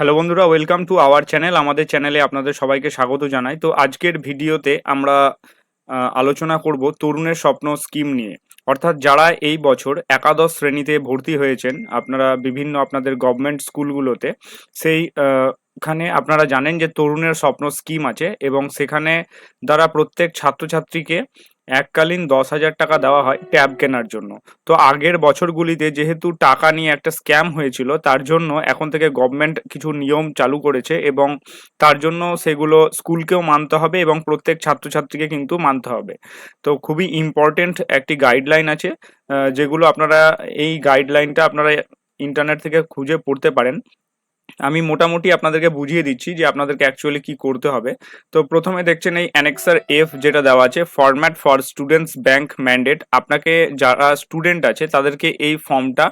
Hello বন্ধুরা welcome to our channel আমাদের চ্যানেলে আপনাদের সবাইকে স্বাগত জানাই। তো আজকের ভিডিওতে আমরা আলোচনা করব তরুণের স্বপ্ন স্কিম নিয়ে। অর্থাৎ যারা এই বছর একাদশ শ্রেণীতে ভর্তি হয়েছেন আপনারা বিভিন্ন আপনাদের গভর্নমেন্ট স্কুলগুলোতে সেই আহ, খানে আপনারা জানেন যে তরুণের স্বপ্ন স্কিম আছে এবং সেখানে দ্বারা প্রত্যেক ছাত্রছাত্রীকে এককালীন দশ হাজার টাকা দেওয়া হয় ট্যাব কেনার জন্য। তো আগের বছরগুলিতে যেহেতু টাকা নিয়ে একটা স্ক্যাম হয়েছিল, তার জন্য এখন থেকে গভর্নমেন্ট কিছু নিয়ম চালু করেছে এবং তার জন্য সেগুলো স্কুলকেও মানতে হবে এবং প্রত্যেক ছাত্রছাত্রীকে কিন্তু মানতে হবে। তো খুবই ইম্পর্টেন্ট একটি গাইডলাইন আছে যেগুলো আপনারা এই গাইডলাইনটা আপনারা ইন্টারনেট থেকে খুঁজে পড়তে পারেন। আমি মোটামুটি আপনাদেরকে বুঝিয়ে দিচ্ছি যে আপনাদেরকে অ্যাকচুয়ালি কি করতে হবে। তো প্রথমে দেখছেন এই অ্যানেক্সার এফ যেটা দেওয়া আছে format for students bank mandate আপনাকে যারা স্টুডেন্ট আছে, তাদেরকে এই ফর্মটা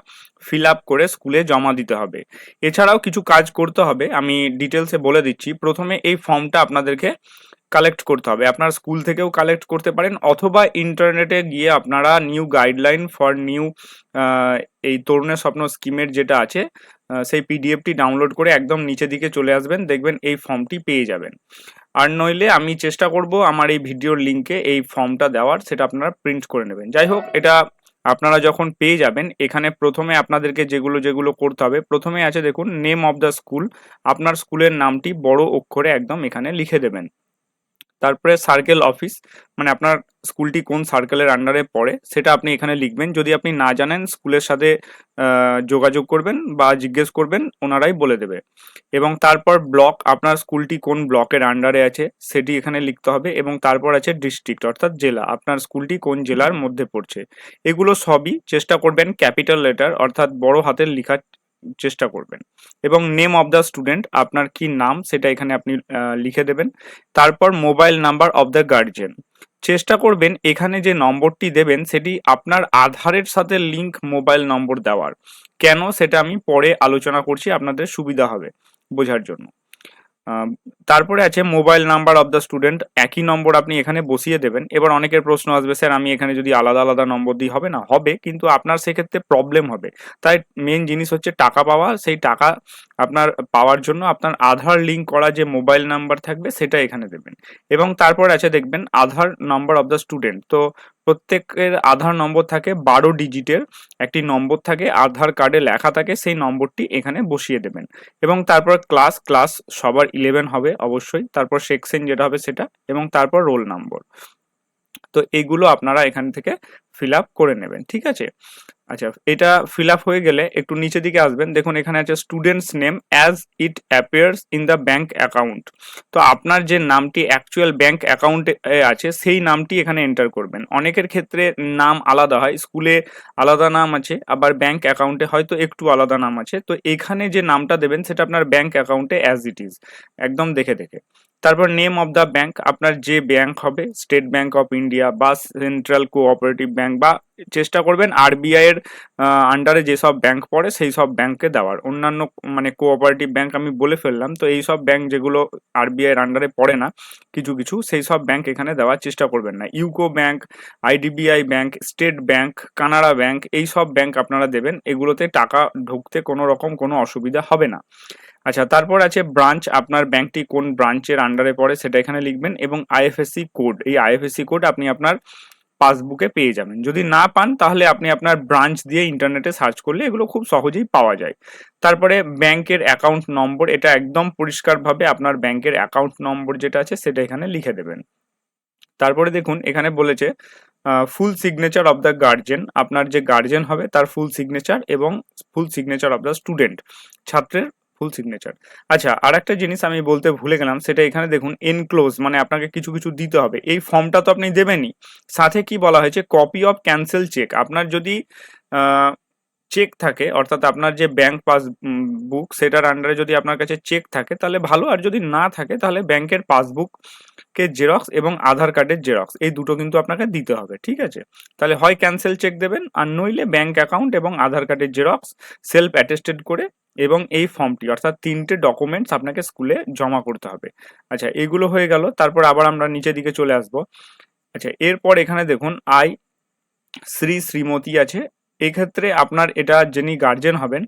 ফিল আপ করে স্কুলে জমা দিতে হবে। এছাড়াও কিছু কাজ করতে হবে, আমি ডিটেলসে বলে দিচ্ছি। প্রথমে এই ফর্মটা আপনাদেরকে কালেক্ট করতে হবে। আপনার স্কুল থেকেও কালেক্ট করতে পারেন, অথবা ইন্টারনেটে গিয়ে আপনারা নিউ গাইডলাইন ফর নিউ এই তরুণের স্বপ্ন স্কিমের যেটা আছে সেই পিডিএফটি ডাউনলোড করে একদম নিচে দিকে চলে আসবেন, দেখবেন এই ফর্মটি পেয়ে যাবেন। আর নইলে আমি চেষ্টা করব আমার এই ভিডিওর লিঙ্কে এই ফর্মটা দেওয়ার, সেটা আপনারা প্রিন্ট করে নেবেন। যাই হোক, এটা আপনারা যখন পেয়ে যাবেন, এখানে প্রথমে আপনাদেরকে যেগুলো যেগুলো করতে হবে প্রথমে আছে দেখুন নেম অফ দ্য স্কুল আপনার স্কুলের নামটি বড় অক্ষরে একদম এখানে লিখে দেবেন। তারপরে সার্কেল অফিস মানে আপনার স্কুলটি কোন সার্কেলের আন্ডারে পড়ে, সেটা আপনি এখানে লিখবেন। যদি আপনি না জানেন, স্কুলের সাথে যোগাযোগ করবেন বা জিজ্ঞেস করবেন, ওনারাই বলে দেবে। এবং তারপর ব্লক আপনার স্কুলটি কোন ব্লকের আন্ডারে আছে, সেটি এখানে লিখতে হবে এবং তারপর আছে ডিস্ট্রিক্ট অর্থাৎ জেলা। আপনার স্কুলটি কোন জেলার মধ্যে পড়ছে। এগুলো সবই চেষ্টা করবেন ক্যাপিটাল লেটার অর্থাৎ বড় হাতের লেখার চেষ্টা করবেন। এবং নেম অফ দ্য স্টুডেন্ট আপনার কি নাম সেটা এখানে আপনি লিখে দেবেন। তারপর mobile number of the guardian চেষ্টা করবেন এখানে যে নম্বরটি দেবেন, সেটি আপনার আধারের সাথে লিংক মোবাইল নম্বর দেওয়ার। কেন সেটা আমি পরে আলোচনা করছি, আপনাদের সুবিধা হবে বোঝার জন্য। তারপরে আছে mobile number of the student. একই নম্বর আপনি এখানে বসিয়ে দেবেন। এবার অনেকের প্রশ্ন আসবে, স্যার, আমি এখানে যদি আলাদা আলাদা নম্বর দিই, হবে না? হবে, কিন্তু আপনার সেক্ষেত্রে প্রবলেম হবে। তাই মেন জিনিস হচ্ছে টাকা পাওয়া। সেই টাকা আপনার পাওয়ার জন্য আপনার আধার লিঙ্ক করা যে মোবাইল নাম্বার থাকবে, সেটা এখানে দেবেন। এবং তারপর আছে দেখবেন, Aadhaar number of the student. তো প্রত্যেকের আধার নম্বর থাকে বারো ডিজিটের, একটি নম্বর থাকে, আধার কার্ডে লেখা থাকে, সেই নম্বরটি এখানে বসিয়ে দেবেন। এবং তারপর ক্লাস ক্লাস সবার ইলেভেন হবে অবশ্যই, তারপর সেকশন যেটা হবে সেটা, এবং তারপর রোল নম্বর। তো এইগুলো আপনারা এখান থেকে ফিল আপ করে নেবেন, ঠিক আছে? আচ্ছা এটা ফিল আপ হয়ে গেলে একটু নিচে দিকে আসবেন। দেখুন, এখানে আছে students name as it appears in the bank account তো আপনার যে নামটি অ্যাকচুয়াল ব্যাংক অ্যাকাউন্টে আছে, সেই নামটি এখানে এন্টার করবেন। অনেকের ক্ষেত্রে নাম আলাদা হয়, স্কুলে আলাদা নাম আছে, আবার ব্যাঙ্ক অ্যাকাউন্টে হয়তো একটু আলাদা নাম আছে। তো এখানে যে নামটা দেবেন, সেটা আপনার ব্যাঙ্ক অ্যাকাউন্টে অ্যাজ ইট ইজ একদম দেখে দেখে। তারপর নেম অফ দ্য ব্যাংক আপনার যে ব্যাংক হবে স্টেট ব্যাংক অফ ইন্ডিয়া বা সেন্ট্রাল কোঅপারেটিভ ব্যাংক বা চেষ্টা করবেন আরবিআই এর আন্ডারে যেসব ব্যাংক পড়ে, সেই সব ব্যাংকে দেওয়ার। অন্যান্য মানে কোঅপারেটিভ ব্যাংক আমি বলে ফেললাম, তো এই সব ব্যাংক যেগুলো আরবিআই এর আন্ডারে পড়ে না, কিছু কিছু, সেই সব ব্যাংক এখানে দেওয়ার চেষ্টা করবেন না। UCO Bank IDBI Bank State Bank Canara Bank এই সব ব্যাংক আপনারা দেবেন, এগুলোতে টাকা ঢুকতে কোনো রকম কোনো অসুবিধা হবে না। আচ্ছা তারপর আছে ব্রাঞ্চ আপনার ব্যাংকটি কোন ব্রাঞ্চের আন্ডারে পড়ে সেটা এখানে লিখবেন এবং আইএফএসসি কোড এই আইএফএসসি কোড আপনি আপনার পাসবুকে পেয়ে যাবেন। যদি না পান, তাহলে আপনি আপনার ব্রাঞ্চ দিয়ে ইন্টারনেটে সার্চ করলে এগুলো খুব সহজেই পাওয়া যায়। তারপরে ব্যাংকের অ্যাকাউন্ট নম্বর, এটা একদম পরিষ্কারভাবে আপনার ব্যাংকের অ্যাকাউন্ট নম্বর যেটা আছে সেটা এখানে লিখে দেবেন। তারপরে দেখুন, এখানে বলেছে full signature of the guardian আপনার যে গার্জেন হবে তার ফুল সিগনেচার এবং full signature of the student ছাত্রের ফুল সিগনেচার আচ্ছা আর একটা জিনিস আমি বলতে ভুলে গেলাম, সেটা এখানে দেখুন এনক্লোজ মানে আপনাকে কিছু কিছু দিতে হবে। এই ফর্মটা তো আপনি দেবেনই। সাথে কি বলা হয়েছে? কপি অফ ক্যান্সেল চেক আপনার যদি চেক থাকে, অর্থাৎ আপনার যে ব্যাংক পাস বুক সেটার আন্ডারে যদি আপনার কাছে চেক থাকে, তাহলে ভালো। আর যদি না থাকে, তাহলে ব্যাংকের পাসবুক কে জেরক্স এবং আধার কার্ডের জেরক্স এই দুটো কিন্তু আপনাকে দিতে হবে, ঠিক আছে? তাহলে হয় ক্যান্সেল চেক দেবেন, আর নইলে ব্যাংক অ্যাকাউন্ট এবং আধার কার্ডের জেরক্স সেলফ অ্যাটেস্টেড করে এবং এই ফর্মটি অর্থাৎ তিনটে ডকুমেন্টস আপনাকে স্কুলে জমা করতে হবে। আচ্ছা এগুলো হয়ে গেল, তারপর আবার আমরা নিচের দিকে চলে আসব। আচ্ছা এরপর এখানে দেখুন আই শ্রী শ্রীমতী আছে। এক্ষেত্রে ক্ষেত্রে আপনার এটা যিনি গার্জেন হবেন,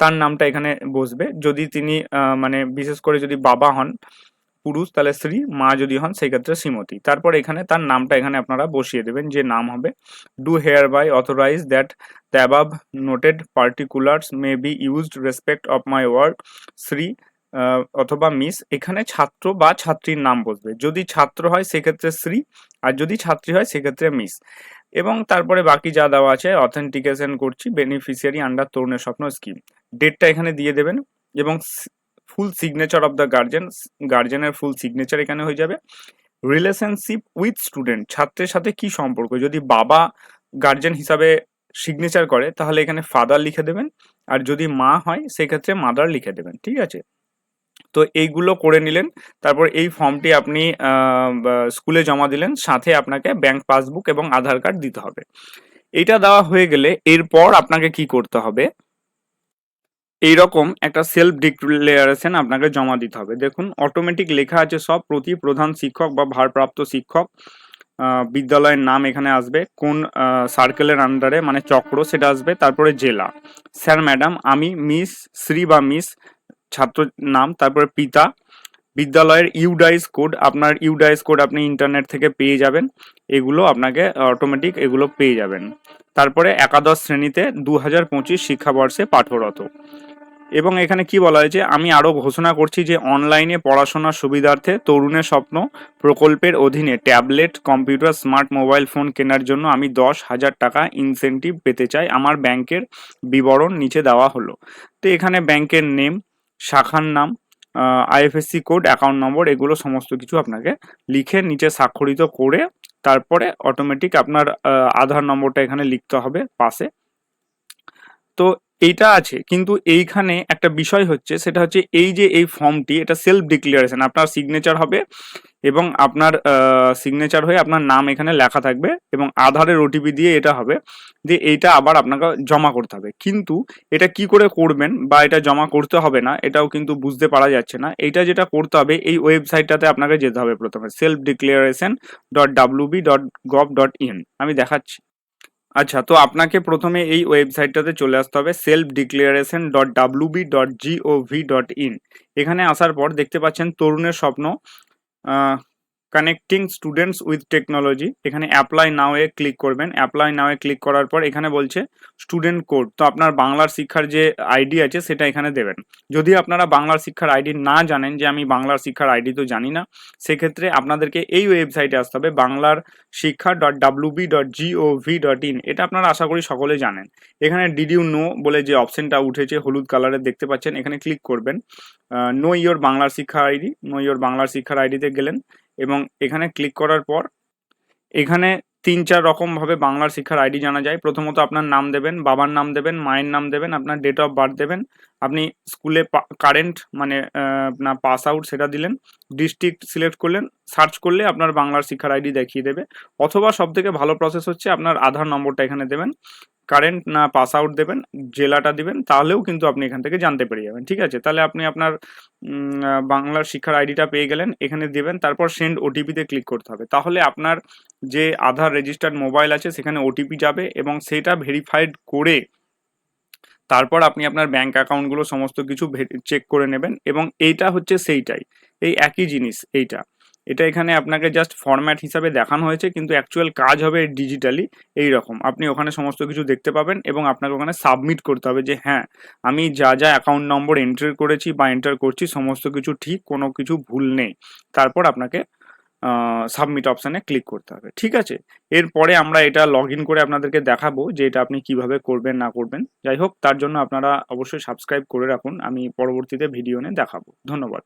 তার নামটা এখানে বসবে। যদি তিনি মানে বিশেষ করে যদি বাবা হন পুরুষ, তাহলে স্ত্রী, মা যদি হন সেই ক্ষেত্রে শ্রীমতী। তারপর এখানে তার নামটা এখানে আপনারা বসিয়ে দেবেন, যে নাম হবে do hereby authorize that the above noted particulars may be used respect of my work Shri অথবা মিস এখানে ছাত্র বা ছাত্রীর নাম বসবে। যদি ছাত্র হয়, সেক্ষেত্রে শ্রী আর যদি ছাত্রী হয়, সেক্ষেত্রে মিস এবং তারপরে বাকি যা দেওয়া আছে অথেন্টিকেশন করছি বেনিফিশিয়ারি আন্ডার তরুণের স্বপ্ন স্কিম ডেটটা এখানে দিয়ে দেবেন এবং full signature of the guardian গার্জেনের ফুল সিগনেচার এখানে হয়ে যাবে। রিলেশনশিপ উইথ স্টুডেন্ট ছাত্রের সাথে কি সম্পর্ক? যদি বাবা গার্জেন হিসাবে সিগনেচার করে, তাহলে এখানে ফাদার লিখে দেবেন, আর যদি মা হয়, সেক্ষেত্রে মাদার লিখে দেবেন, ঠিক আছে? তো এইগুলো করে নিলেন, তারপর এই ফর্মটি আপনি স্কুলে জমা দিলেন, সাথে আপনাকে ব্যাংক পাসবুক এবং আধার কার্ড দিতে হবে। এটা দেওয়া হয়ে গেলে এরপর আপনাকে কি করতে হবে? এইরকম একটা সেলফ ডিক্লারেশন আপনাকে জমা দিতে হবে। দেখুন অটোমেটিক লেখা আছে সব প্রতি প্রধান শিক্ষক বা ভারপ্রাপ্ত শিক্ষক বিদ্যালয়ের নাম এখানে আসবে, কোন সার্কেলের আন্ডারে মানে চক্র সেটা আসবে, তারপরে জেলা। স্যার ম্যাডাম আমি মিস শ্রী বা মিস ছাত্র নাম, তারপরে পিতা, বিদ্যালয়ের ইউডাইস কোড আপনার ইউডাইস কোড আপনি ইন্টারনেট থেকে পেয়ে যাবেন, এগুলো আপনাকে অটোমেটিক এগুলো পেয়ে যাবেন। তারপরে একাদশ শ্রেণীতে দু হাজার পঁচিশ শিক্ষাবর্ষে পাঠরত। এবং এখানে কি বলা হয়েছে? আমি আরও ঘোষণা করছি যে অনলাইনে পড়াশোনার সুবিধার্থে তরুণের স্বপ্ন প্রকল্পের অধীনে tablet, computer, smart mobile phone কেনার জন্য আমি দশ হাজার টাকা ইনসেনটিভ পেতে চাই। আমার ব্যাংকের বিবরণ নিচে দেওয়া হলো। তো এখানে ব্যাংকের নেম শাখার নাম আইএফএসসি কোড অ্যাকাউন্ট নম্বর এগুলো সমস্ত কিছু আপনাকে লিখে নিচে স্বাক্ষরিত করে তারপরে অটোমেটিক আপনার আধার নম্বরটা এখানে লিখতে হবে পাশে। তো এইটা আছে, কিন্তু এইখানে একটা বিষয় হচ্ছে, সেটা হচ্ছে এই যে এই ফর্মটি, এটা সেলফ ডিক্লারেশন আপনার সিগনেচার হবে এবং আপনার সিগনেচার হয়ে আপনার নাম এখানে লেখা থাকবে এবং আধারের ওটিপি দিয়ে এটা হবে যে এইটা আবার আপনাকে জমা করতে হবে। কিন্তু এটা কি করে করবেন বা এটা জমা করতে হবে না, এটাও কিন্তু বুঝতে পারা যাচ্ছে না। এইটা যেটা করতে হবে, এই ওয়েবসাইটটাতে আপনাকে যেতে হবে প্রথমে self declaration dot WB dot gov dot in আমি দেখাচ্ছি। আচ্ছা তো আপনাকে প্রথমে এই ওয়েবসাইটটাতে চলে আসতে হবে self declaration dot W B dot GOV dot in এখানে আসার পর দেখতে পাচ্ছেন তরুণের স্বপ্ন কানেক্টিং স্টুডেন্টস উইথ টেকনোলজি এখানে অ্যাপ্লাই নাও এ ক্লিক করবেন। অ্যাপ্লাই নাও এ ক্লিক করার পর এখানে বলছে স্টুডেন্ট কোড তো আপনার বাংলার শিক্ষার যে আইডি আছে সেটা এখানে দেবেন। যদি আপনারা বাংলার শিক্ষার আইডি না জানেন যে আমি বাংলার শিক্ষার আইডি তো জানি না, সেক্ষেত্রে আপনাদেরকে এই ওয়েবসাইটে আসতে হবে বাংলার শিক্ষা dot WB dot GOV dot in এটা আপনারা আশা করি সকলে জানেন। এখানে ডিডিউ নো বলে যে অপশনটা উঠেছে, হলুদ কালারের দেখতে পাচ্ছেন, এখানে ক্লিক করবেন। নো ইয়োর বাংলার শিক্ষা আইডি নো ইয়োর বাংলার শিক্ষার আইডিতে গেলেন। এবং এখানে ক্লিক করার পর, এখানে তিন চার রকমভাবে বাংলার শিক্ষার আইডি জানা যায়। প্রথমত আপনার নাম দেবেন, বাবার নাম দেবেন, মায়ের নাম দেবেন, আপনার ডেট অফ বার্থ দেবেন। আপনি স্কুলে কারেন্ট মানে আপনার পাস আউট সেটা দিলেন ডিস্ট্রিক্ট সিলেক্ট করলেন সার্চ করলে আপনার বাংলার শিক্ষার আইডি দেখিয়ে দেবে। অথবা সব থেকে ভালো প্রসেস হচ্ছে আপনার আধার নম্বরটা এখানে দেবেন। কারেন্ট না পাস আউট দেবেন, জেলাটা দিবেন, তাহলেও কিন্তু আপনি এখান থেকে জানতে পেরে যাবেন, ঠিক আছে? তাহলে আপনি আপনার বাংলার শিক্ষার আইডিটা পেয়ে গেলেন, এখানে দেবেন, তারপর সেন্ড ওটিপিতে ক্লিক করতে হবে। তাহলে আপনার যে আধার রেজিস্টার্ড মোবাইল আছে, সেখানে ওটিপি যাবে এবং সেটা ভেরিফাইড করে তারপর আপনি আপনার ব্যাংক অ্যাকাউন্টগুলো সমস্ত কিছু চেক করে নেবেন এবং এইটা হচ্ছে সেইটাই। এই একই জিনিস, এইটা। এটা এখানে আপনাকে জাস্ট ফরম্যাট হিসাবে দেখানো হয়েছে, কিন্তু অ্যাকচুয়াল কাজ হবে ডিজিটালি এই রকম আপনি ওখানে সমস্ত কিছু দেখতে পাবেন এবং আপনাকে ওখানে সাবমিট করতে হবে যে হ্যাঁ আমি যা যা অ্যাকাউন্ট নম্বর এন্টার করেছি বা এন্টার করছি, সমস্ত কিছু ঠিক, কোনো কিছু ভুল নেই। তারপর আপনাকে সাবমিট অপশানে ক্লিক করতে হবে। ঠিক আছে? এরপরে আমরা এটা লগ ইন করে আপনাদেরকে দেখাবো যে এটা আপনি কীভাবে করবেন, না করবেন। যাই হোক, তার জন্য আপনারা অবশ্যই সাবস্ক্রাইব করে রাখুন। আমি পরবর্তীতে ভিডিও নিয়ে দেখাবো। ধন্যবাদ।